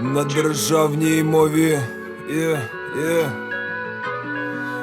На державній мові. Є, є.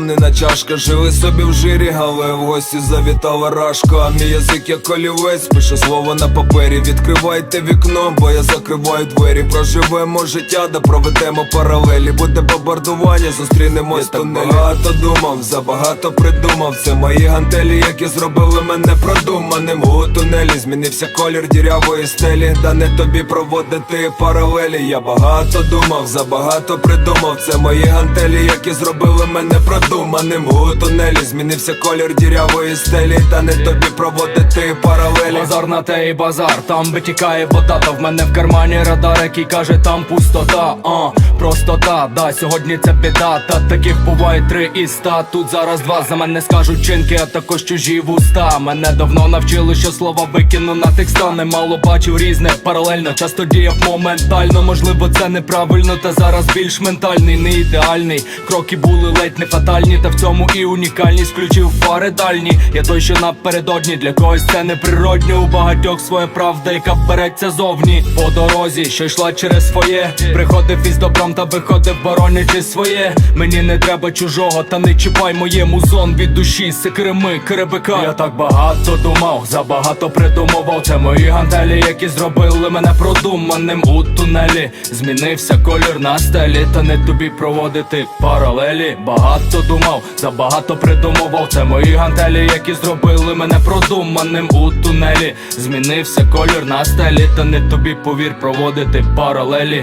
переповнена чашка. Жили собі в жирі, але в гості завітала рашка. А мій язик як олівець, пише слово на папері. Відкривайте вікно, бо я закриваю двері. Проживемо життя, да проведемо паралелі. Буде бомбардування, зустрінемось в тунелі. Багато думав, забагато придумав. Це мої гантелі, які зробили мене продуманим. У тунелі змінився колір дірявої стелі. Да не тобі проводити паралелі. Я багато думав, забагато придумав. Це мої гантелі, які зробили мене продуманим. У тунелі змінився колір дірявої стелі. Та не тобі проводити паралелі. Базар на те і базар, там витікає вода, та в мене в кармані радар, який каже, там пустота, а простота, да, сьогодні це біда, та таких буває три із ста. Тут зараз два за мене скажуть чинки, а також чужі вуста. Мене давно навчили, що слова викину на текста Немало бачив різне, паралельно, часто діяв моментально. Можливо, це неправильно, та зараз більш ментальний, не ідеальний. Кроки були ледь не фатальні, та в цьому і унікальність включив фари дальні. Я той, що напередодні, для когось це неприродньо. У багатьох своя правда, яка береться зовні. По дорозі, що йшла через своє. Приходив із добром та виходив, боронячи своє. Мені не треба чужого, та не чіпай моєму зон від душі, секреми, керебика. Я так багато думав, забагато придумував. Це мої гантелі, які зробили мене продуманим у тунелі. Змінився колір на стелі, та не тобі проводити паралелі. Багато думав, забагато придумував. Це мої гантелі, які зробили мене продуманим у тунелі. Змінився колір на стелі, та не тобі повір проводити паралелі.